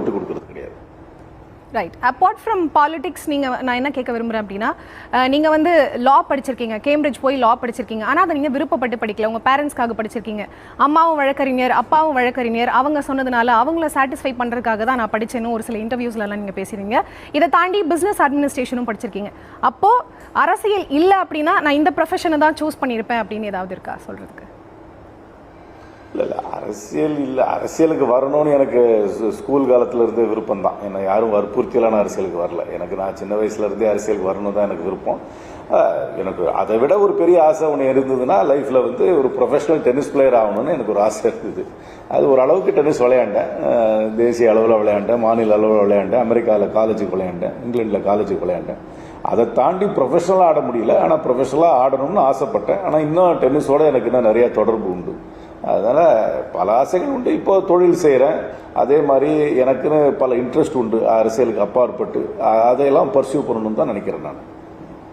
விட்டு கொடுக்கறது கிடையாது. ரைட் அப்பார்ட் ஃப்ரம் பாலிடிக்ஸ் நீங்கள் நான் என்ன கேட்க விரும்புகிறேன் அப்படின்னா நீங்கள் வந்து லா படிச்சிருக்கீங்க கேம்பிரிட்ஜ் போய் லா படிச்சிருக்கீங்க. ஆனால் அதை நீங்கள் விருப்பப்பட்டு படிக்கல. உங்கள் பேரண்ட்ஸ்க்காக படிச்சிருக்கீங்க. அம்மாவும் வழக்கறிஞர் அப்பாவும் வழக்கறிஞர் அவங்க சொன்னதுனால அவங்கள சாட்டிஸ்ஃபை பண்ணுறதுக்காக தான் நான் படிச்சேன்னு ஒரு சில இன்டர்வியூஸ்லலாம் நீங்கள் பேசுறீங்க இதை தாண்டி பிஸ்னஸ் அட்மினிஸ்ட்ரேஷனும் படிச்சிருக்கீங்க. அப்போது அரசியல் இல்லை அப்படின்னா நான் இந்த ப்ரொஃபஷனை தான் சூஸ் பண்ணியிருப்பேன் அப்படின்னு ஏதாவது இருக்கா சொல்கிறதுக்கு இல்லை. அரசியல் இல்லை அரசியலுக்கு வரணும்னு எனக்கு ஸ்கூல் காலத்துல இருந்தே விருப்பம் தான். என்னை யாரும் வற்புறுத்தியெல்லாம் அரசியலுக்கு வரல. எனக்கு நான் சின்ன வயசுல இருந்தே அரசியலுக்கு வரணும் தான் எனக்கு விருப்பம். எனக்கு அதை விட ஒரு பெரிய ஆசை ஒன்று இருந்ததுன்னா லைஃப்பில் வந்து ஒரு ப்ரொஃபஷனல் டென்னிஸ் பிளேயர் ஆகணும்னு எனக்கு ஒரு ஆசை இருந்தது. அது ஒரு அளவுக்கு டென்னிஸ் விளையாண்டேன். தேசிய அளவில் விளையாண்டேன் மாநில அளவில் விளையாண்டேன் அமெரிக்காவில் காலேஜுக்கு விளையாண்டேன் இங்கிலாண்டில் காலேஜுக்கு விளையாண்டேன். அதை தாண்டி ப்ரொஃபஷனலாக ஆட முடியல. ஆனால் ப்ரொஃபஷனலாக ஆடணும்னு ஆசைப்பட்டேன். ஆனால் இன்னும் டென்னிஸோட எனக்கு இன்னும் நிறைய தொடர்பு உண்டு. அதனால் பல ஆசைகள் உண்டு. இப்போ தொழில் செய்கிறேன் அதே மாதிரி எனக்குன்னு பல இன்ட்ரெஸ்ட் உண்டு. அரசியலுக்கு அப்பாற்பட்டு. அதையெல்லாம் பர்சியூ பண்ணணும்னு தான் நினைக்கிறேன் நான்.